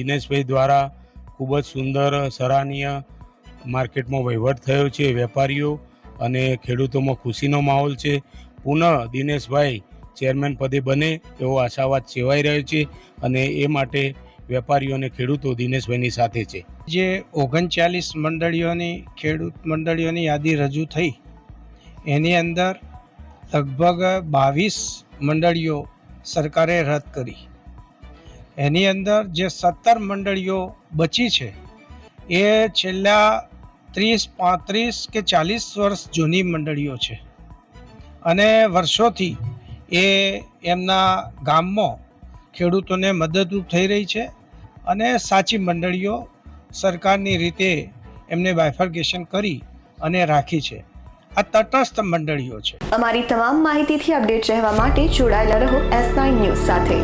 દિનેશભાઈ દ્વારા ખૂબ જ સુંદર, સરાહનીય માર્કેટમાં વહીવટ થયો છે વેપારીઓ અને ખેડૂતોમાં ખુશીનો માહોલ છે. પુનઃ દિનેશભાઈ ચેરમેન પદે બને એવો આશાવાદ સેવાઈ રહ્યો છે અને એ માટે વેપારીઓ અને ખેડૂતો દિનેશભાઈની સાથે છે. જે ઓગણચાલીસ મંડળીઓની, ખેડૂત મંડળીઓની યાદી રજૂ થઈ, એની અંદર લગભગ બાવીસ મંડળીઓ સરકારે રદ કરી. એની અંદર જે સત્તર મંડળીઓ બચી છે, એ છેલ્લા ત્રીસ, પાંત્રીસ કે ચાલીસ વર્ષ જૂની મંડળીઓ છે. અને વર્ષોથી એ એમના ગામમાં ખેડૂતોને મદદરૂપ થઈ રહી છે અને સાચી મંડળીઓ સરકારની રીતે એમને બાયફર્ગેશન કરી અને રાખી છે. આ તટસ્થ મંડળીઓ છે. અમારી તમામ માહિતીથી અપડેટ રહેવા માટે જોડાયેલા રહો એસ નાઇન ન્યૂઝ સાથે.